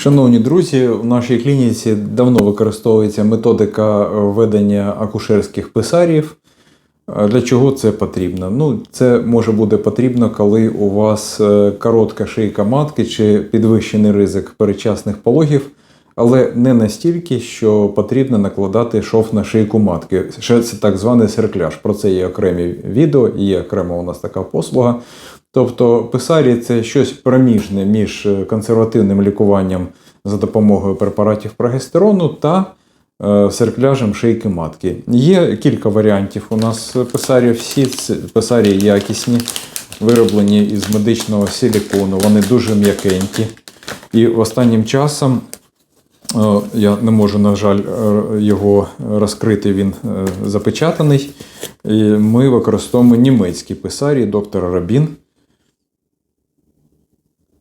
Шановні друзі, в нашій клініці давно використовується методика ведення акушерських писарів. Для чого це потрібно? Ну, це може бути потрібно, коли у вас е, коротка шийка матки чи підвищений ризик передчасних пологів, але не настільки, що потрібно накладати шов на шийку матки. Ще Це так званий серкляж. Про це є окремі відео, є окрема у нас така послуга. Тобто писарі це щось проміжне між е, консервативним лікуванням за допомогою препаратів прогестерону та е, серкляжем шийки матки. Є кілька варіантів. У нас писарі всі писарі якісні, вироблені із медичного силікону, вони дуже м'якенькі. І останнім часом я не можу, на жаль, е, його розкрити, він е, запечатаний. І ми використовуємо німецькі писарі доктора Рабін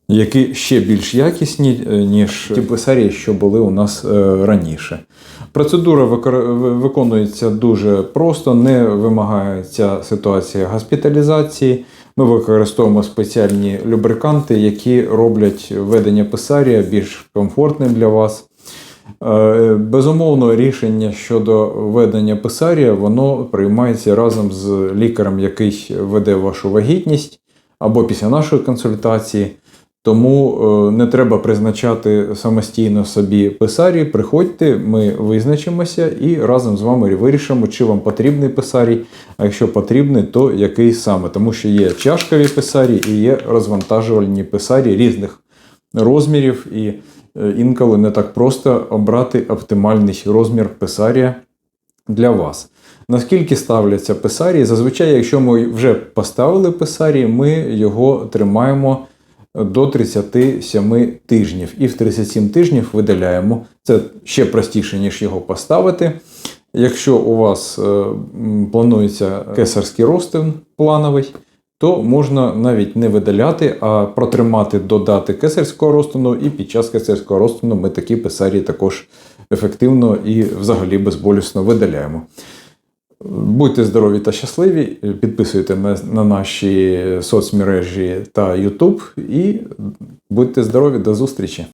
які ще більш якісні, е, ніж ті писарі, що були у нас е, раніше. Процедура виконується дуже просто, не вимагається ситуація госпіталізації. Ми використовуємо спеціальні любриканти, які роблять ведення писарія більш комфортним для вас. Е, Безумовно, рішення щодо ведення писарія воно приймається разом з лікарем, який веде вашу вагітність, або після нашої консультації. Тому е, не треба призначати самостійно собі писарій. Приходьте, ми визначимося і разом з вами вирішимо, чи вам потрібний писарій, а якщо потрібний, то який саме. Тому що є чашкові писарі і є розвантажувальні писарі різних розмірів, і е, інколи не так просто обрати оптимальний розмір писарія для вас. Наскільки ставляться писарії? Зазвичай, якщо ми вже поставили писарій, ми його тримаємо до 37 тижнів. І в 37 тижнів видаляємо. Це ще простіше, ніж його поставити. Якщо у вас е, планується кесарський розтин плановий, то можна навіть не видаляти, а протримати до дати кесарського розтину, і під час кесарського розтину ми такі писарі також ефективно і взагалі безболісно видаляємо. Будьте здорові та щасливі, підписуйте на- на наші соцмережі та YouTube і будьте здорові, до зустрічі!